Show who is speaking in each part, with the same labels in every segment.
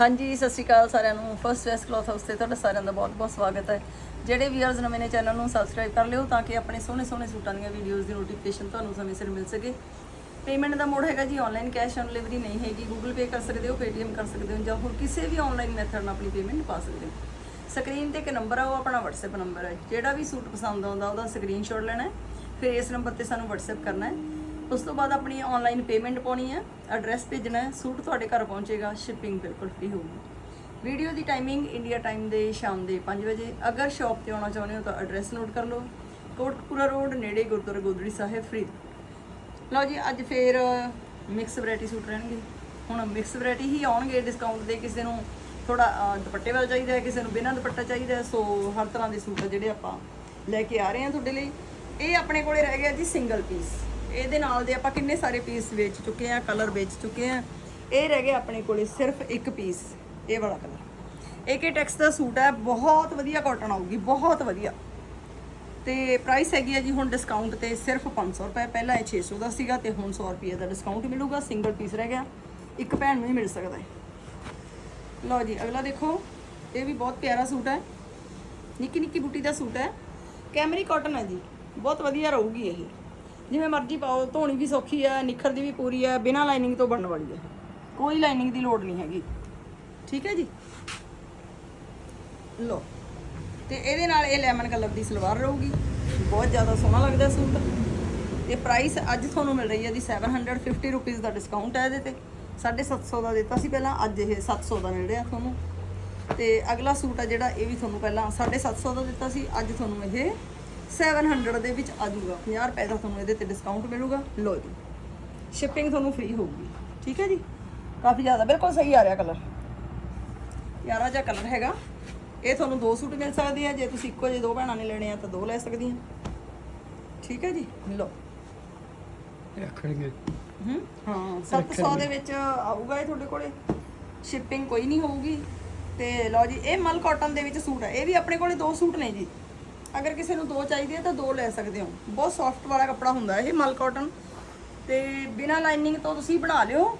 Speaker 1: ਹਾਂਜੀ, ਸਤਿ ਸ਼੍ਰੀ ਅਕਾਲ ਸਾਰਿਆਂ ਨੂੰ। ਫਸਟ ਵੈਸਟ ਕਲੋਥ ਹਾਊਸ ਤੇ ਤੁਹਾਡਾ ਸਾਰਿਆਂ ਦਾ ਬਹੁਤ-ਬਹੁਤ ਸਵਾਗਤ ਹੈ। ਜਿਹੜੇ ਵੀਅਰਸ ਨਵੇਂ ਨੇ ਚੈਨਲ ਨੂੰ ਸਬਸਕ੍ਰਾਈਬ ਕਰ ਲਿਓ ਤਾਂ ਕਿ ਆਪਣੇ ਸੋਹਣੇ ਸੋਹਣੇ ਸੂਟਾਂ ਦੀਆਂ ਵੀਡੀਓਜ਼ ਦੀ ਨੋਟੀਫਿਕੇਸ਼ਨ ਤੁਹਾਨੂੰ ਸਮੇਂ ਸਿਰ ਮਿਲ ਸਕੇ। ਪੇਮੈਂਟ ਦਾ ਮੋਡ ਹੈਗਾ ਜੀ ਆਨਲਾਈਨ ਕੈਸ਼ ਔਨ ਡਿਲੀਵਰੀ ਨਹੀਂ ਹੈਗੀ। ਗੂਗਲ ਪੇ ਕਰ ਸਕਦੇ ਹੋ ਪੇਟੀਐਮ ਕਰ ਸਕਦੇ ਹੋ ਜਾਂ ਹੋਰ ਕਿਸੇ ਵੀ ਆਨਲਾਈਨ ਮੈਥਡ ਨਾਲ ਆਪਣੀ ਪੇਮੈਂਟ ਪਾ ਸਕਦੇ ਹੋ। ਸਕਰੀਨ ਤੇ ਇੱਕ ਨੰਬਰ ਆ, ਉਹ ਆਪਣਾ WhatsApp ਨੰਬਰ ਹੈ ਜਿਹੜਾ ਵੀ ਸੂਟ ਪਸੰਦ ਆਉਂਦਾ, ਉਹਦਾ ਸਕਰੀਨਸ਼ਾਟ ਲੈਣਾ ਹੈ। ਫਿਰ ਇਸ ਨੰਬਰ ਤੇ ਸਾਨੂੰ WhatsApp ਕਰਨਾ ਹੈ। ਉਸ ਤੋਂ ਬਾਅਦ ਆਪਣੀ ਆਨਲਾਈਨ ਪੇਮੈਂਟ ਪਾਉਣੀ ਹੈ। ਐਡਰੈਸ ਭੇਜਣਾ ਹੈ। ਸੂਟ ਤੁਹਾਡੇ ਘਰ ਪਹੁੰਚੇਗਾ। ਸ਼ਿਪਿੰਗ ਬਿਲਕੁਲ ਫ੍ਰੀ ਹੋਊਗੀ। ਵੀਡੀਓ ਦੀ ਟਾਈਮਿੰਗ ਇੰਡੀਆ ਟਾਈਮ ਦੇ ਸ਼ਾਮ ਦੇ 5 ਵਜੇ। ਅਗਰ ਸ਼ਾਪ ਤੇ ਆਉਣਾ ਚਾਹੁੰਦੇ ਹੋ ਤਾਂ ਐਡਰੈਸ ਨੋਟ ਕਰ ਲਓ। ਕੋਟਕਪੂਰਾ ਰੋਡ ਨੇੜੇ ਗੁਰਦੁਆਰਾ ਗੋਦੜੀ ਸਾਹਿਬ ਫਰੀਦ ਲਓ ਜੀ, ਅੱਜ ਫੇਰ ਮਿਕਸ ਵੈਰਾਈਟੀ ਸੂਟ ਰਹਿਣਗੇ। ਹੁਣ ਮਿਕਸ ਵੈਰਾਈਟੀ ਹੀ ਆਉਣਗੇ। ਡਿਸਕਾਊਂਟ ਦੇ ਕਿਸੇ ਨੂੰ ਥੋੜਾ ਦੁਪੱਟੇ ਵਾਲਾ ਚਾਹੀਦਾ ਹੈ। ਕਿਸੇ ਨੂੰ ਬਿਨਾਂ ਦੁਪੱਟਾ ਚਾਹੀਦਾ ਸੋ, ਹਰ ਤਰ੍ਹਾਂ ਦੇ ਸੂਟ ਜਿਹੜੇ ਆਪਾਂ ਲੈ ਕੇ ਆ ਰਹੇ ਹਾਂ ਤੁਹਾਡੇ ਲਈ। ਇਹ ਆਪਣੇ ਕੋਲੇ ਰਹਿ ਗਿਆ ਜੀ ਸਿੰਗਲ ਪੀਸ ਇਹਦੇ ਨਾਲ ਦੇ ਆਪਾਂ ਕਿੰਨੇ ਸਾਰੇ ਪੀਸ ਵੇਚ ਚੁੱਕੇ ਆ ਕਲਰ ਵੇਚ ਚੁੱਕੇ ਆ ਇਹ ਰਹਿ ਗਿਆ ਆਪਣੇ ਕੋਲੇ ਸਿਰਫ ਇੱਕ ਪੀਸ ਇਹ ਵਾਲਾ ਕਲਰ ਏਕੇ ਟੈਕਸ ਦਾ ਸੂਟ ਹੈ, ਬਹੁਤ ਵਧੀਆ ਕਾਟਨ ਆਊਗੀ, ਬਹੁਤ ਵਧੀਆ। ਤੇ ਪ੍ਰਾਈਸ ਹੈਗੀ ਹੈ ਜੀ ਹੁਣ ਡਿਸਕਾਊਂਟ ਤੇ ਸਿਰਫ 500 ਰੁਪਏ, ਪਹਿਲਾਂ ਇਹ 600 ਦਾ ਸੀਗਾ ਤੇ ਹੁਣ 100 ਰੁਪਏ ਦਾ ਡਿਸਕਾਊਂਟ ਮਿਲੂਗਾ ਸਿੰਗਲ ਪੀਸ ਰਹਿ ਗਿਆ। ਇੱਕ ਭੈਣ ਨੂੰ ਹੀ ਮਿਲ ਸਕਦਾ ਹੈ। ਲਓ ਜੀ, ਅਗਲਾ ਦੇਖੋ, ਇਹ ਵੀ ਬਹੁਤ ਪਿਆਰਾ ਸੂਟ ਹੈ। ਨਿੱਕੀ ਨਿੱਕੀ ਬੂਟੀ ਦਾ ਸੂਟ ਹੈ। ਕੈਮਰੀ ਕਾਟਨ ਹੈ ਜੀ, ਬਹੁਤ ਵਧੀਆ ਰਹੂਗੀ ਇਹ। ਜਿਵੇਂ ਮਰਜ਼ੀ ਪਾਓ, ਧੋਣੀ ਵੀ ਸੌਖੀ ਹੈ ਨਿਖਰਦੀ ਵੀ ਪੂਰੀ ਹੈ, ਬਿਨਾਂ ਲਾਈਨਿੰਗ ਤੋਂ ਬਣਨ ਵਾਲੀ ਹੈ। ਕੋਈ ਲਾਈਨਿੰਗ ਦੀ ਲੋੜ ਨਹੀਂ ਹੈਗੀ। ਠੀਕ ਹੈ ਜੀ? ਲੋ ਤੇ ਇਹਦੇ ਨਾਲ ਇਹ ਲੈਮਨ ਕਲਰ ਦੀ ਸਲਵਾਰ ਰਹੂਗੀ। ਬਹੁਤ ਜ਼ਿਆਦਾ ਸੋਹਣਾ ਲੱਗਦਾ ਸੂਟ। ਤੇ ਪ੍ਰਾਈਸ ਅੱਜ ਤੁਹਾਨੂੰ ਮਿਲ ਰਹੀ ਹੈ ਜੀ 750 ਰੁਪਏ ਦਾ ਡਿਸਕਾਊਂਟ ਹੈ ਇਹਦੇ ਤੇ। 750 ਦਾ ਦਿੱਤਾ ਸੀ ਪਹਿਲਾਂ, ਅੱਜ ਇਹ 700 ਦਾ ਮਿਲ ਰਿਹਾ ਤੁਹਾਨੂੰ। ਤੇ ਅਗਲਾ ਸੂਟ ਆ ਜਿਹੜਾ, ਇਹ ਵੀ ਤੁਹਾਨੂੰ ਪਹਿਲਾਂ 750 ਦਾ ਦਿੱਤਾ ਸੀ। ਅੱਜ ਤੁਹਾਨੂੰ ਇਹ 700 ਦੇ ਵਿੱਚ ਆ ਜਾਊਗਾ। 50 ਰੁਪਏ ਦਾ ਤੁਹਾਨੂੰ ਇਹਦੇ ਤੇ ਡਿਸਕਾਊਂਟ ਮਿਲੂਗਾ। ਲੋ ਜੀ ਸ਼ਿਪਿੰਗ ਤੁਹਾਨੂੰ ਫ੍ਰੀ ਹੋਊਗੀ। ਠੀਕ ਹੈ ਜੀ? ਕਾਫੀ ਜ਼ਿਆਦਾ ਬਿਲਕੁਲ ਸਹੀ ਆ ਰਿਹਾ ਕਲਰ ਯਾਰਾ ਜਿਹਾ ਕਲਰ ਹੈਗਾ। ਇਹ ਤੁਹਾਨੂੰ ਦੋ ਸੂਟ ਮਿਲ ਸਕਦੇ ਆ। ਜੇ ਤੁਸੀਂ ਇੱਕੋ ਜਿਹੇ ਦੋ ਭੈਣਾਂ ਨੇ ਲੈਣੇ ਆ ਤਾਂ ਦੋ ਲੈ ਸਕਦੀਆਂ ਠੀਕ ਹੈ ਜੀ? ਲੋ
Speaker 2: ਰੱਖਣਗੇ।
Speaker 1: ਹੂੰ। ਹਾਂ 700 ਦੇ ਵਿੱਚ ਆਊਗਾ ਇਹ ਤੁਹਾਡੇ ਕੋਲੇ। ਸ਼ਿਪਿੰਗ ਕੋਈ ਨਹੀਂ ਹੋਊਗੀ। ਤੇ ਲਓ ਜੀ ਇਹ ਮਲ ਕਾਟਨ ਦੇ ਵਿੱਚ ਸੂਟ ਹੈ ਇਹ ਵੀ ਆਪਣੇ ਕੋਲੇ ਦੋ ਸੂਟ ਨੇ ਜੀ। ਅਗਰ ਕਿਸੇ ਨੂੰ ਦੋ ਚਾਹੀਦੇ ਆ ਤਾਂ ਦੋ ਲੈ ਸਕਦੇ ਹੋ। ਬਹੁਤ ਸੌਫਟ ਵਾਲਾ ਕੱਪੜਾ ਹੁੰਦਾ ਇਹ, ਮਲ ਕਾਟਨ ਤੇ ਬਿਨਾ ਲਾਈਨਿੰਗ ਤੋਂ ਤੁਸੀਂ ਬਣਾ ਲਿਓ।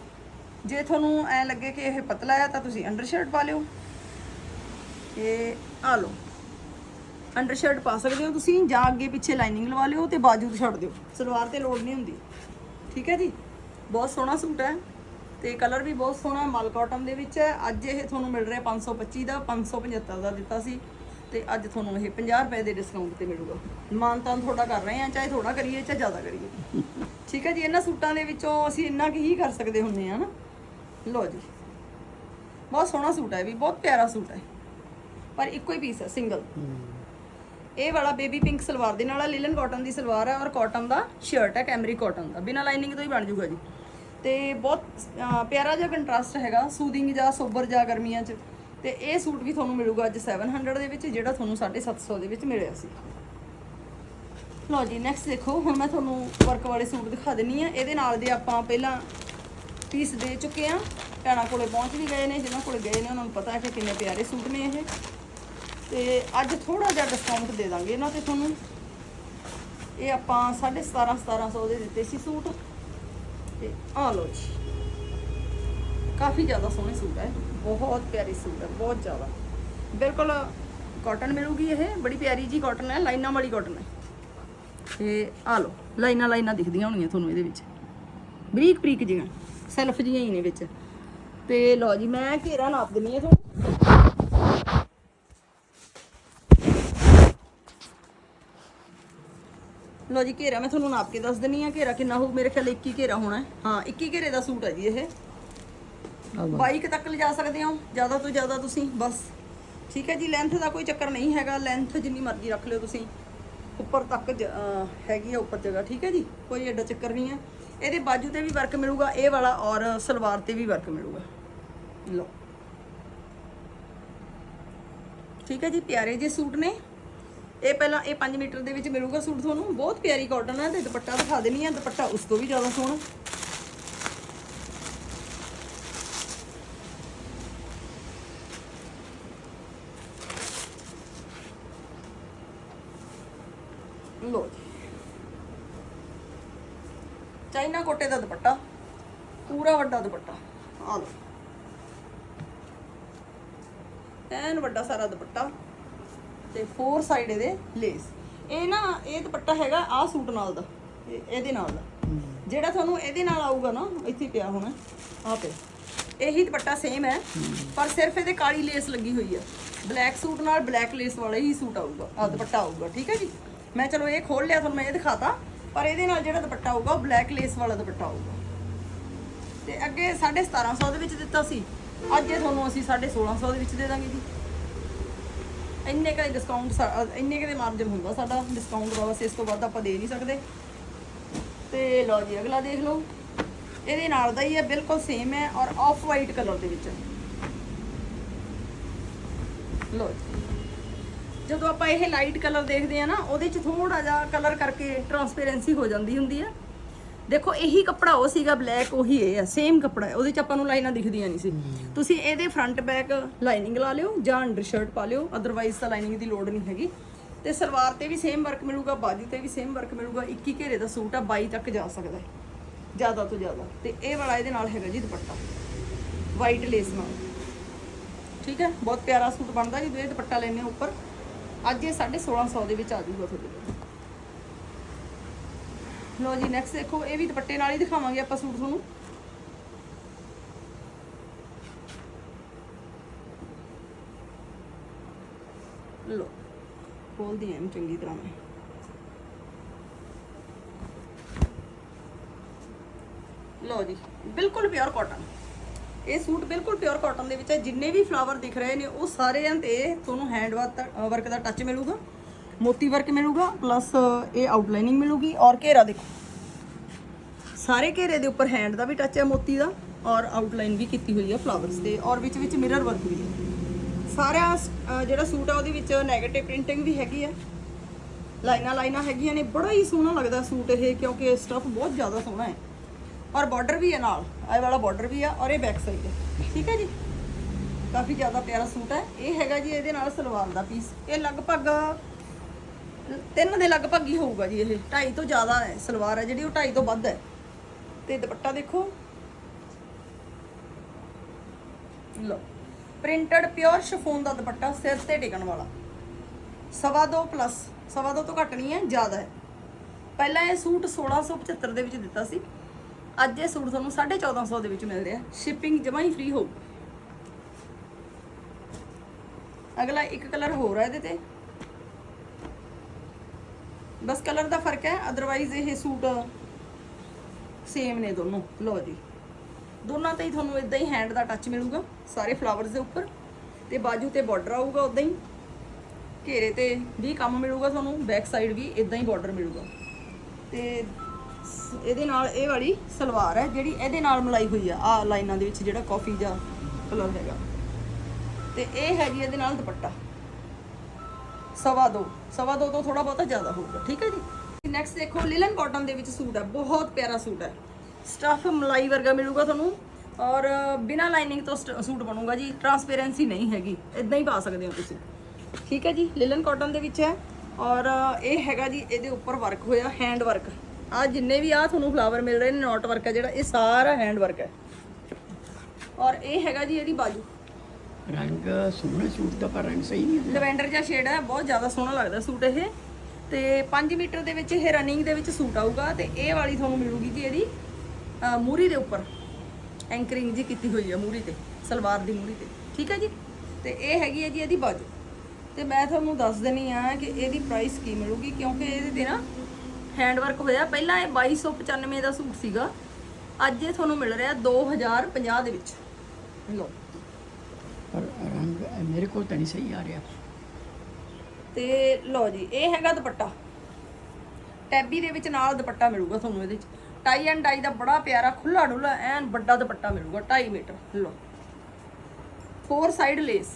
Speaker 1: ਜੇ ਤੁਹਾਨੂੰ ਐ ਲੱਗੇ ਕਿ ਇਹ ਪਤਲਾ ਆ ਤਾਂ ਤੁਸੀਂ ਅੰਡਰ ਸ਼ਰਟ ਪਾ ਲਿਓ। ਇਹ ਆ ਲਓ। ਅੰਡਰ ਸ਼ਰਟ ਪਾ ਸਕਦੇ ਹੋ ਤੁਸੀਂ, ਜਾਂ ਅੱਗੇ ਪਿੱਛੇ ਲਾਈਨਿੰਗ ਲਵਾ ਲਿਓ ਤੇ ਬਾਜੂ ਤੇ ਛੱਡ ਦਿਓ। ਸਲਵਾਰ ਤੇ ਲੋੜ ਨਹੀਂ ਹੁੰਦੀ। ਠੀਕ ਹੈ ਜੀ? ਬਹੁਤ ਸੋਹਣਾ ਸੂਟ ਹੈ। ਤੇ ਕਲਰ ਵੀ ਬਹੁਤ ਸੋਹਣਾ ਹੈ ਮਲ ਕਾਟਨ ਦੇ ਵਿੱਚ ਹੈ। ਅੱਜ ਇਹ ਤੁਹਾਨੂੰ ਮਿਲ ਰਿਹਾ 525 ਦਾ 575 ਦਾ ਦਿੱਤਾ ਸੀ। ਤੇ ਅੱਜ ਤੁਹਾਨੂੰ ਇਹ 50 ਰੁਪਏ ਦੇ ਡਿਸਕਾਊਂਟ ਤੇ ਮਿਲੂਗਾ। ਮਾਨਤਾਨ ਤੁਹਾਡਾ ਕਰ ਰਹੇ ਹਾਂ, ਚਾਹੇ ਥੋੜਾ ਕਰੀਏ, ਚਾਹੇ ਜ਼ਿਆਦਾ ਕਰੀਏ। ਠੀਕ ਹੈ ਜੀ, ਇਹਨਾਂ ਸੂਟਾਂ ਦੇ ਵਿੱਚੋਂ ਅਸੀਂ ਇੰਨਾ ਕੁ ਹੀ ਕਰ ਸਕਦੇ ਹੁੰਨੇ ਆ ਨਾ। ਲਓ ਜੀ, ਬਹੁਤ ਸੋਹਣਾ ਸੂਟ ਹੈ ਵੀ, ਬਹੁਤ ਪਿਆਰਾ ਸੂਟ ਹੈ। ਪਰ ਇੱਕੋ ਹੀ ਪੀਸ ਹੈ ਸਿੰਗਲ ਇਹ ਵਾਲਾ ਬੇਬੀ ਪਿੰਕ ਸਲਵਾਰ ਦੇ ਨਾਲ ਆ ਲਿਲਨ ਕਾਟਨ ਦੀ ਸਲਵਾਰ ਹੈ ਔਰ ਕਾਟਨ ਦਾ ਸ਼ਰਟ ਹੈ ਕੈਮਰੀ ਕਾਟਨ ਦਾ। ਬਿਨਾਂ ਲਾਈਨਿੰਗ ਤੋਂ ਹੀ ਬਣ ਜੂਗਾ ਜੀ। ਤੇ ਬਹੁਤ ਪਿਆਰਾ ਜਿਹਾ ਕੰਟਰਾਸਟ ਹੈਗਾ ਸੂਦਿੰਗ ਜਾਂ ਸੋਬਰ ਜਾਂ ਗਰਮੀਆਂ 'ਚ। ਤੇ ਇਹ ਸੂਟ ਵੀ ਤੁਹਾਨੂੰ ਮਿਲੂਗਾ ਅੱਜ 700 ਦੇ ਵਿੱਚ, ਜਿਹੜਾ ਤੁਹਾਨੂੰ 750 ਦੇ ਵਿੱਚ ਮਿਲਿਆ ਸੀ। ਲਓ ਜੀ ਨੈਕਸਟ ਦੇਖੋ, ਹੁਣ ਮੈਂ ਤੁਹਾਨੂੰ ਵਰਕ ਵਾਲੇ ਸੂਟ ਦਿਖਾ ਦਿੰਨੀ ਆ। ਇਹਦੇ ਨਾਲ ਦੇ ਆਪਾਂ ਪਹਿਲਾਂ ਪੀਸ ਦੇ ਚੁੱਕੇ ਆ। ਭੈਣਾਂ ਕੋਲੇ ਪਹੁੰਚ ਵੀ ਗਏ ਨੇ ਜਿਹਨਾਂ ਕੋਲੇ ਗਏ ਨੇ, ਉਹਨਾਂ ਨੂੰ ਪਤਾ ਹੈ ਕਿ ਕਿੰਨੇ ਪਿਆਰੇ ਸੂਟ ਨੇ ਇਹ। ਤੇ ਅੱਜ ਥੋੜਾ ਜਿਹਾ ਡਿਸਕਾਊਂਟ ਦੇ ਦਾਂਗੇ ਇਹਨਾਂ ਤੇ ਤੁਹਾਨੂੰ। ਇਹ ਆਪਾਂ 17.5 1700 ਦੇ ਦਿੱਤੇ ਸੀ ਸੂਟ। ਤੇ ਆ ਲਓ ਜੀ। ਕਾਫੀ ਜ਼ਿਆਦਾ ਸੋਹਣੇ ਸੂਟ ਹੈ ਬਹੁਤ ਪਿਆਰੀ ਸੂਟ ਹੈ ਬਹੁਤ ਜ਼ਿਆਦਾ। ਬਿਲਕੁਲ ਕਾਟਨ ਮਿਲੂਗੀ ਇਹ, ਬੜੀ ਪਿਆਰੀ ਜੀ ਕਾਟਨ ਹੈ ਲਾਈਨਾਂ ਵਾਲੀ ਕਾਟਨ ਹੈ ਤੇ ਆ ਲਓ, ਲਾਈਨਾਂ ਲਾਈਨਾਂ ਦਿਖਦੀਆਂ ਹੋਣਗੀਆਂ ਤੁਹਾਨੂੰ ਇਹਦੇ ਵਿੱਚ। ਬਰੀਕ ਬਰੀਕ ਜਿਹੀਆਂ, ਸੈਲਫ ਜਿਹੀਆਂ ਹੀ ਨੇ ਵਿੱਚ। ਤੇ ਲਓ ਜੀ, ਮੈਂ ਘੇਰਾ ਨਾਪ ਦਿੰਨੀ ਹੈ ਤੁਹਾਨੂੰ। ਲੋ ਜੀ, ਘੇਰਾ ਮੈਂ ਤੁਹਾਨੂੰ ਨਾਪ ਕੇ ਦੱਸ ਦਿੰਨੀ ਆ ਘੇਰਾ ਕਿੰਨਾ ਹੋਊ? ਮੇਰੇ ਖਿਆਲ 21 ਘੇਰਾ ਹੋਣਾ ਹਾਂ। 21 ਘੇਰੇ ਦਾ ਸੂਟ ਹੈ ਜੀ ਇਹ। ਬਾਈਕ ਤੱਕ ਲਿਜਾ ਸਕਦੇ ਹੋ, ਜ਼ਿਆਦਾ ਤੋਂ ਜ਼ਿਆਦਾ ਤੁਸੀਂ, ਬਸ। ਠੀਕ ਹੈ ਜੀ ਲੈਂਥ ਦਾ ਕੋਈ ਚੱਕਰ ਨਹੀਂ ਹੈਗਾ ਲੈਂਥ ਜਿੰਨੀ ਮਰਜ਼ੀ ਰੱਖ ਲਿਓ ਤੁਸੀਂ। ਉੱਪਰ ਤੱਕ ਜ- ਹੈਗੀ ਆ ਉੱਪਰ ਜਗ੍ਹਾ, ਠੀਕ ਹੈ ਜੀ? ਕੋਈ ਐਡਾ ਚੱਕਰ ਨਹੀਂ ਹੈ। ਇਹਦੇ ਬਾਜੂ ਤੇ ਵੀ ਵਰਕ ਮਿਲੂਗਾ, ਇਹ ਵਾਲਾ ਔਰ ਸਲਵਾਰ ਤੇ ਵੀ ਵਰਕ ਮਿਲੂਗਾ। ਲਓ। ਠੀਕ ਹੈ ਜੀ, ਪਿਆਰੇ ਜਿਹੇ ਸੂਟ ਨੇ। ਇਹ ਪਹਿਲਾਂ ਇਹ 5 ਮੀਟਰ ਦੇ ਵਿੱਚ ਮਿਲੂਗਾ ਸੂਟ ਤੁਹਾਨੂੰ। ਬਹੁਤ ਪਿਆਰੀ ਕਾਟਨ ਹੈ ਤੇ ਦੁਪੱਟਾ ਦਿਖਾ ਦੇਣੀ ਆ, ਦੁਪੱਟਾ ਉਸ ਤੋਂ ਵੀ ਜ਼ਿਆਦਾ ਸੋਹਣਾ। ਲੋ ਜੀ। ਚਾਈਨਾ ਕੋਟੇ ਦਾ ਦੁਪੱਟਾ ਪੂਰਾ ਵੱਡਾ ਦੁਪੱਟਾ ਆ ਲਓ। ਐਨ ਵੱਡਾ ਸਾਰਾ ਦੁਪੱਟਾ ਤੇ ਫੋਰ ਸਾਈਡ ਇਹਦੇ ਲੇਸ ਇਹ ਨਾ ਇਹ ਦੁਪੱਟਾ ਹੈਗਾ ਆਹ ਸੂਟ ਨਾਲ ਦਾ ਇਹ- ਇਹਦੇ ਨਾਲ ਦਾ। ਜਿਹੜਾ ਤੁਹਾਨੂੰ ਇਹਦੇ ਨਾਲ ਆਊਗਾ ਨਾ ਇੱਥੇ ਪਿਆ ਹੋਣਾ ਆਹ ਪਿਆ। ਇਹੀ ਦੁਪੱਟਾ ਸੇਮ ਹੈ ਪਰ ਸਿਰਫ ਇਹਦੇ ਕਾਲੀ ਲੇਸ ਲੱਗੀ ਹੋਈ ਹੈ ਬਲੈਕ ਸੂਟ ਨਾਲ ਬਲੈਕ ਲੇਸ ਵਾਲਾ ਹੀ ਸੂਟ ਆਊਗਾ ਆ ਦੁਪੱਟਾ ਆਊਗਾ ਠੀਕ ਹੈ ਜੀ? ਮੈਂ ਚਲੋ ਇਹ ਖੋਲ ਲਿਆ ਤੁਹਾਨੂੰ ਮੈਂ ਇਹ ਦਿਖਾਤਾ, ਪਰ ਇਹਦੇ ਨਾਲ ਜਿਹੜਾ ਦੁਪੱਟਾ ਹੋਊਗਾ ਉਹ ਬਲੈਕ ਲੇਸ ਵਾਲਾ ਦੁਪੱਟਾ ਹੋਊਗਾ। ਤੇ ਅੱਗੇ 1750 ਦੇ ਵਿੱਚ ਦਿੱਤਾ ਸੀ, ਅੱਜ ਇਹ ਤੁਹਾਨੂੰ ਅਸੀਂ 1650 ਦੇ ਵਿੱਚ ਦੇ ਦਾਂਗੇ ਜੀ। ਇੰਨੇ ਕਾ ਡਿਸਕਾਊਂਟ ਇੰਨੇ ਕਾ ਦੇ ਮਾਰਜਨ ਹੁੰਦਾ ਸਾਡਾ ਡਿਸਕਾਊਂਟ ਦਾ ਬਸ ਇਸ ਤੋਂ ਵੱਧ ਆਪਾਂ ਦੇ ਨਹੀਂ ਸਕਦੇ। ਤੇ ਲਓ ਜੀ, ਅਗਲਾ ਦੇਖ ਲਓ। ਇਹਦੇ ਨਾਲ ਦਾ ਹੀ ਹੈ ਬਿਲਕੁਲ ਸੇਮ ਹੈ ਔਰ ਆਫ ਵਾਈਟ ਕਲਰ ਦੇ ਵਿੱਚ। ਲਓ ਜੀ। ਜਦੋਂ ਆਪਾਂ ਇਹ ਲਾਈਟ ਕਲਰ ਦੇਖਦੇ ਆ ਨਾ, ਉਹਦੇ ਚ ਥੋੜਾ ਜਿਹਾ ਕਲਰ ਕਰਕੇ ਟਰਾਂਸਪੇਰੈਂਸੀ ਹੋ ਜਾਂਦੀ ਹੁੰਦੀ ਹੈ ਦੇਖੋ, ਇਹੀ ਕੱਪੜਾ ਉਹ ਸੀਗਾ ਬਲੈਕ ਉਹੀ ਇਹ ਆ ਸੇਮ ਕੱਪੜਾ ਉਹਦੇ ਚ ਆਪਾਂ ਨੂੰ ਲਾਈਨਾਂ ਦਿਖਦੀਆਂ ਨਹੀਂ ਸੀ। ਤੁਸੀਂ ਇਹਦੇ ਫਰੰਟ ਬੈਕ ਲਾਈਨਿੰਗ ਲਾ ਲਿਓ ਜਾਂ ਅੰਡਰ ਸ਼ਰਟ ਪਾ ਲਿਓ ਅਦਰਵਾਈਜ਼ ਤਾਂ ਲਾਈਨਿੰਗ ਦੀ ਲੋੜ ਨਹੀਂ ਹੈਗੀ। ਤੇ ਸਲਵਾਰ ਤੇ ਵੀ ਸੇਮ ਵਰਕ ਮਿਲੂਗਾ, ਬਾਜੂ ਤੇ ਵੀ ਸੇਮ ਵਰਕ ਮਿਲੂਗਾ 21 ਘੇਰੇ ਦਾ ਸੂਟ ਆ 22 ਤੱਕ ਜਾ ਸਕਦਾ ਹੈ। ਜ਼ਿਆਦਾ ਤੋਂ ਜ਼ਿਆਦਾ। ਤੇ ਇਹ ਵਾਲਾ ਇਹਦੇ ਨਾਲ ਹੈਗਾ ਜੀ ਦੁਪੱਟਾ। ਵਾਈਟ ਲੇਸ ਨਾਲ। ਠੀਕ ਹੈ? ਬਹੁਤ ਪਿਆਰਾ ਸੂਟ ਬਣਦਾ ਜੀ ਇਹ ਦੁਪੱਟਾ ਲੈਣੇ ਉੱਪਰ। ਅੱਜ ਇਹ 1650 ਦੇ ਵਿੱਚ ਆ ਜੂਗਾ ਤੁਹਾਡੇ ਕੋਲ। ਲੋ ਜੀ ਨੈਕਸਟ ਦੇਖੋ, ਇਹ ਵੀ ਦੁਪੱਟੇ ਨਾਲ ਹੀ ਦਿਖਾਵਾਂਗੇ ਆਪਾਂ ਸੂਟ ਤੁਹਾਨੂੰ। ਲੋ ਖੋਲਦੀ ਐ ਚੰਗੀ ਤਰ੍ਹਾਂ ਮੈਂ। ਲੋ ਜੀ, ਬਿਲਕੁਲ ਪਿਓਰ ਕਾਟਨ ਇਹ ਸੂਟ ਬਿਲਕੁਲ ਪਿਓਰ ਕਾਟਨ ਦੇ ਵਿੱਚ ਹੈ। ਜਿੰਨੇ ਵੀ ਫਲਾਵਰ ਦਿਖ ਰਹੇ ਨੇ, ਉਹ ਸਾਰਿਆਂ ਤੇ ਤੁਹਾਨੂੰ ਹੈਂਡ ਵਰਕ ਦਾ ਟੱਚ ਮਿਲੂਗਾ। ਮੋਤੀ ਵਰਕ ਮਿਲੂਗਾ ਪਲੱਸ ਇਹ ਆਊਟਲਾਈਨਿੰਗ ਮਿਲੂਗੀ। ਔਰ ਘੇਰਾ ਦੇਖੋ। ਸਾਰੇ ਘੇਰੇ ਦੇ ਉੱਪਰ ਹੈਂਡ ਦਾ ਵੀ ਟੱਚ ਹੈ ਮੋਤੀ ਦਾ, ਔਰ ਆਊਟਲਾਈਨ ਵੀ ਕੀਤੀ ਹੋਈ ਹੈ ਫਲਾਵਰਸ ਤੇ, ਔਰ ਵਿੱਚ ਵਿੱਚ ਮਿਰਰ ਵਰਕ ਵੀ ਸਾਰਾ ਜਿਹੜਾ ਸੂਟ ਆ, ਉਹਦੇ ਵਿੱਚ 네ਗੇਟਿਵ ਪ੍ਰਿੰਟਿੰਗ ਵੀ ਹੈਗੀ ਹੈ। ਲਾਈਨਾਂ ਲਾਈਨਾਂ ਹੈਗੀਆਂ ਨੇ। ਬੜਾ ਹੀ ਸੋਹਣਾ ਲੱਗਦਾ ਸੂਟ ਇਹ, ਕਿਉਂਕਿ ਸਟਫ ਬਹੁਤ ਜ਼ਿਆਦਾ ਸੋਹਣਾ ਹੈ। ਔਰ ਬਾਰਡਰ ਵੀ ਹੈ ਨਾਲ। ਇਹ ਵਾਲਾ ਬਾਰਡਰ ਵੀ ਆ ਔਰ ਇਹ ਬੈਕ ਸਾਈਡ ਹੈ। ਠੀਕ ਹੈ ਜੀ? ਕਾਫੀ ਜ਼ਿਆਦਾ ਪਿਆਰਾ ਸੂਟ ਹੈ। ਇਹ ਹੈਗਾ ਜੀ ਇਹਦੇ ਨਾਲ ਸਲਵਾਰ ਦਾ ਪੀਸ ਇਹ ਲਗਭਗ ਤਿੰਨ ਦੇ ਲਗਭਗ ਹੀ ਹੋਊਗਾ ਜੀ ਇਹ। 2.5 ਤੋਂ ਜ਼ਿਆਦਾ ਹੈ, ਸਲਵਾਰ ਹੈ ਜਿਹੜੀ, ਉਹ 2.5 ਤੋਂ ਵੱਧ ਹੈ। ਤੇ ਦੁਪੱਟਾ ਦੇਖੋ। ਲੋ ਪ੍ਰਿੰਟਡ ਪਿਓਰ ਸ਼ਫੋਨ ਦਾ ਦੁਪੱਟਾ, ਸਿਰ ਤੇ ਟਿਕਣ ਵਾਲਾ। ਸਵਾ ਦੋ ਪਲੱਸ ਸਵਾ ਦੋ ਤੋਂ ਘੱਟ ਨਹੀਂ ਹੈ, ਜ਼ਿਆਦਾ ਹੈ। ਪਹਿਲਾਂ ਇਹ ਸੂਟ 1675 ਦੇ ਵਿੱਚ ਦਿੱਤਾ ਸੀ। ਅੱਜ ਇਹ ਸੂਟ ਤੁਹਾਨੂੰ 1450 ਦੇ ਵਿੱਚ ਮਿਲ ਰਿਹਾ ਸ਼ਿਪਿੰਗ ਜਮਾ ਹੀ ਫ੍ਰੀ ਹੋਊ। ਅਗਲਾ ਇੱਕ ਕਲਰ ਹੋਰ ਹੈ ਇਹਦੇ ਤੇ। ਬਸ ਕਲਰ ਦਾ ਫ਼ਰਕ ਹੈ ਅਦਰਵਾਈਜ਼ ਇਹ ਸੂਟ ਸੇਮ ਨੇ ਦੋਨੋਂ। ਲਓ ਜੀ। ਦੋਨਾਂ ਤੇ ਹੀ ਤੁਹਾਨੂੰ ਇਦਾਂ ਹੀ ਹੈਂਡ ਦਾ ਟੱਚ ਮਿਲੂਗਾ, ਸਾਰੇ ਫਲਾਵਰਸ ਦੇ ਉੱਪਰ। ਤੇ ਬਾਜੂ ਤੇ ਬਾਰਡਰ ਆਊਗਾ ਉਦਾਂ ਹੀ। ਘੇਰੇ ਤੇ ਵੀ ਕੰਮ ਮਿਲੂਗਾ ਤੁਹਾਨੂੰ ਬੈਕ ਸਾਈਡ ਵੀ ਇਦਾਂ ਹੀ ਬਾਰਡਰ ਮਿਲੂਗਾ। ਤੇ ਇਹਦੇ ਨਾਲ ਇਹ ਵਾਲੀ ਸਲਵਾਰ ਹੈ ਜਿਹੜੀ ਇਹਦੇ ਨਾਲ ਮਲਾਈ ਹੋਈ ਆ ਆ ਲਾਈਨਾਂ ਦੇ ਵਿੱਚ ਜਿਹੜਾ ਕਾਫੀ ਜਾਂ ਕਲਰ ਹੈਗਾ। ਤੇ ਇਹ ਹੈ ਜੀ ਇਹਦੇ ਨਾਲ ਦੁਪੱਟਾ। ਸਵਾ ਦੋ। ਸਵਾ ਦੋ ਤੋਂ ਥੋੜਾ ਬਹੁਤਾ ਜ਼ਿਆਦਾ ਹੋਊਗਾ, ਠੀਕ ਹੈ ਜੀ? ਨੈਕਸਟ ਦੇਖੋ ਲਿਲਨ ਕਾਟਨ ਦੇ ਵਿੱਚ ਸੂਟ ਹੈ, ਬਹੁਤ ਪਿਆਰਾ ਸੂਟ ਹੈ। ਸਟਫ ਮਲਾਈ ਵਰਗਾ ਮਿਲੂਗਾ ਤੁਹਾਨੂੰ ਔਰ ਬਿਨਾ ਲਾਈਨਿੰਗ ਤੋਂ ਸਟ- ਸੂਟ ਬਣੂਗਾ ਜੀ ਟਰਾਂਸਪੇਰੈਂਸੀ ਨਹੀਂ ਹੈਗੀ ਇਦਾਂ ਹੀ ਪਾ ਸਕਦੇ ਹੋ ਤੁਸੀਂ। ਠੀਕ ਹੈ ਜੀ ਲਿਲਨ ਕਾਟਨ ਦੇ ਵਿੱਚ ਹੈ ਔਰ ਇਹ ਹੈਗਾ ਜੀ, ਇਹਦੇ ਉੱਪਰ ਵਰਕ ਹੋਇਆ ਹੈਂਡ ਵਰਕ ਆ ਜਿੰਨੇ ਵੀ ਆ ਤੁਹਾਨੂੰ ਫਲਾਵਰ ਮਿਲ ਰਹੇ ਨੇ ਨੋਟ ਵਰਕ ਹੈ ਜਿਹੜਾ ਇਹ ਸਾਰਾ ਹੈਂਡ ਵਰਕ ਹੈ। ਔਰ ਇਹ ਹੈਗਾ ਜੀ ਇਹਦੀ ਬਾਜੂ।
Speaker 2: ਰੰਗ ਸੋਹਣਾ ਸੂਟ ਦਾ ਪਰ ਰੰਗ ਸਹੀ ਨਹੀਂ ਹੈ
Speaker 1: ਲਵੈਂਡਰ ਜਿਹਾ ਸ਼ੇਡ ਹੈ ਬਹੁਤ ਜ਼ਿਆਦਾ ਸੋਹਣਾ ਲੱਗਦਾ ਸੂਟ ਇਹ। ਤੇ 5 ਮੀਟਰ ਦੇ ਵਿੱਚ ਇਹ ਰਨਿੰਗ ਦੇ ਵਿੱਚ ਸੂਟ ਆਊਗਾ ਤੇ ਇਹ ਵਾਲੀ ਤੁਹਾਨੂੰ ਮਿਲੂਗੀ ਜੀ ਇਹਦੀ ਮੂਰੀ ਦੇ ਉੱਪਰ। ਐਂਕਰਿੰਗ ਜੀ ਕੀਤੀ ਹੋਈ ਹੈ ਮੂਰੀ ਤੇ ਸਲਵਾਰ ਦੀ ਮੂਰੀ ਤੇ। ਠੀਕ ਹੈ ਜੀ? ਤੇ ਇਹ ਹੈਗੀ ਹੈ ਜੀ ਇਹਦੀ ਬਾਜੂ। ਤੇ ਮੈਂ ਤੁਹਾਨੂੰ ਦੱਸ ਦੇਣੀ ਆ ਕਿ ਇਹਦੀ ਪ੍ਰਾਈਸ ਕੀ ਮਿਲੂਗੀ ਕਿਉਂਕਿ ਇਹਦੇ ਤੇ ਨਾ ਹੈਂਡ ਵਰਕ ਹੋਇਆ। ਪਹਿਲਾਂ ਇਹ 2295 ਦਾ ਸੂਟ ਸੀਗਾ। ਅੱਜ ਇਹ ਤੁਹਾਨੂੰ ਮਿਲ ਰਿਹਾ 2050 ਦੇ ਵਿੱਚ। ਲਓ।
Speaker 2: ਪਰ ਰੰਗ ਮੇਰੇ ਕੋਲ ਤਾਂ ਨਹੀਂ ਸਹੀ ਆ ਰਿਹਾ।
Speaker 1: ਤੇ ਲਓ ਜੀ ਇਹ ਹੈਗਾ ਦੁਪੱਟਾ। ਟੈਬੀ ਦੇ ਵਿੱਚ ਨਾਲ ਦੁਪੱਟਾ ਮਿਲੂਗਾ ਤੁਹਾਨੂੰ ਇਹਦੇ ਵਿੱਚ ਟਾਈ ਐਂਡ ਡਾਈ ਦਾ ਬੜਾ ਪਿਆਰਾ ਖੁੱਲਾ ਡੁੱਲਾ ਐਨ ਵੱਡਾ ਦੁਪੱਟਾ ਮਿਲੂਗਾ 2.5 ਮੀਟਰ। ਲਓ। Four side lace.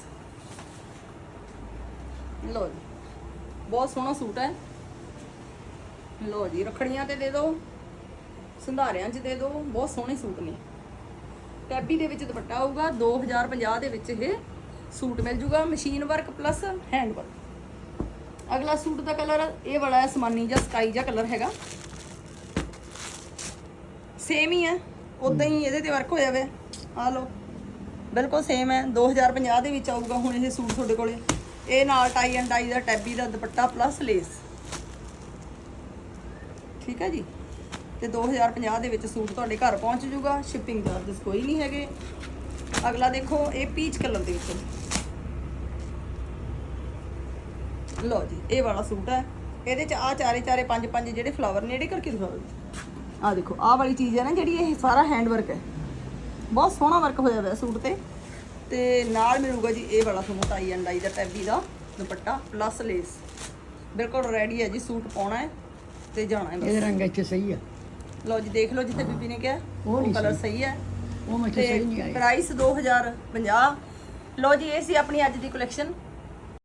Speaker 1: ਲਓ ਜੀ। ਬਹੁਤ ਸੋਹਣਾ ਸੂਟ ਹੈ। ਲਓ ਜੀ, ਰਖੜੀਆਂ ਤੇ ਦੇ ਦਿਓ ਸੰਧਾਰਿਆਂ 'ਚ ਦੇ ਦਿਓ ਬਹੁਤ ਸੋਹਣੇ ਸੂਟ ਨੇ। ਟੈਬੀ ਦੇ ਵਿੱਚ ਦੁਪੱਟਾ ਆਊਗਾ 2050 ਦੇ ਵਿੱਚ ਇਹ ਸੂਟ ਮਿਲ ਜੂਗਾ, machine work plus hand work. ਅਗਲਾ ਸੂਟ ਦਾ ਕਲਰ, ਇਹ ਵਾਲਾ ਹੈ ਸਮਾਨੀ ਜਾਂ ਸਕਾਈ ਜਾਂ ਕਲਰ ਹੈਗਾ। ਸੇਮ ਹੀ ਹੈ ਉਦਾਂ ਹੀ ਇਹਦੇ ਤੇ ਵਰਕ ਹੋਇਆ ਹੋਇਆ ਆ ਲਓ, ਬਿਲਕੁਲ ਸੇਮ ਹੈ 2050 ਦੇ ਵਿੱਚ ਆਊਗਾ ਹੁਣ ਇਹ ਸੂਟ ਤੁਹਾਡੇ ਕੋਲੇ। ਇਹ ਨਾਲ ਟਾਈ ਐਂਡ ਟਾਈ ਦਾ, ਟੈਬੀ ਦਾ ਦੁਪੱਟਾ ਪਲੱਸ ਲੇਸ ਠੀਕ ਹੈ ਜੀ? ਤੇ 2050 ਦੇ ਵਿੱਚ ਸੂਟ ਤੁਹਾਡੇ ਘਰ ਪਹੁੰਚ ਜਾਊਗਾ ਸ਼ਿਪਿੰਗ ਚਾਰजेस ਕੋਈ ਨਹੀਂ ਹੈਗੇ। ਅਗਲਾ ਦੇਖੋ, ਇਹ ਪੀਚ ਕਲਰ ਦੇ ਵਿੱਚ ਲਓ ਜੀ, ਇਹ ਵਾਲਾ ਸੂਟ ਹੈ। ਇਹਦੇ ਚ ਆ ਚਾਰੇ ਚਾਰੇ ਪੰਜ ਪੰਜ ਜਿਹੜੇ ਫਲਾਵਰ ਨੇ, ਇਹਦੇ ਕਰਕੇ ਦਿਖਾਓ ਆ ਦੇਖੋ, ਆਹ ਵਾਲੀ ਚੀਜ਼ ਹੈ ਨਾ ਜਿਹੜੀ, ਇਹ ਸਾਰਾ ਹੈਂਡ ਵਰਕ ਹੈ। ਬਹੁਤ ਸੋਹਣਾ ਵਰਕ ਹੋਇਆ ਹੋਇਆ ਸੂਟ ਤੇ। ਤੇ ਨਾਲ ਮਿਲੂਗਾ ਜੀ ਇਹ ਵਾਲਾ ਤੁਹਾਨੂੰ ਟਾਈ ਐਂਡ ਡਾਈ ਦਾ ਟੈਬੀ ਦਾ ਦੁਪੱਟਾ ਪਲੱਸ ਲੇਸ ਬਿਲਕੁਲ ਰੈਡੀ ਹੈ ਜੀ ਸੂਟ ਪਾਉਣਾ ਹੈ। ਤੇ ਜਾਣਾ ਹੈ
Speaker 2: ਇਹਦੇ
Speaker 1: ਬਸ
Speaker 2: ਰੰਗ ਇੱਥੇ ਸਹੀ ਆ।
Speaker 1: ਲਓ ਜੀ ਦੇਖ ਲਓ ਜਿੱਥੇ ਬੀਬੀ ਨੇ ਕਿਹਾ।
Speaker 2: ਉਹ
Speaker 1: ਉਹ
Speaker 2: ਨਹੀਂ
Speaker 1: ਕਲਰ ਸਹੀ। ਹੈ।
Speaker 2: ਉਹ ਮੈਨੂੰ
Speaker 1: ਤੇ
Speaker 2: ਸਹੀ ਨਹੀਂ ਆਈ
Speaker 1: ਪ੍ਰਾਈਸ 2050 ਲਓ ਜੀ ਇਹ ਸੀ ਆਪਣੀ ਅੱਜ ਦੀ ਕਲੈਕਸ਼ਨ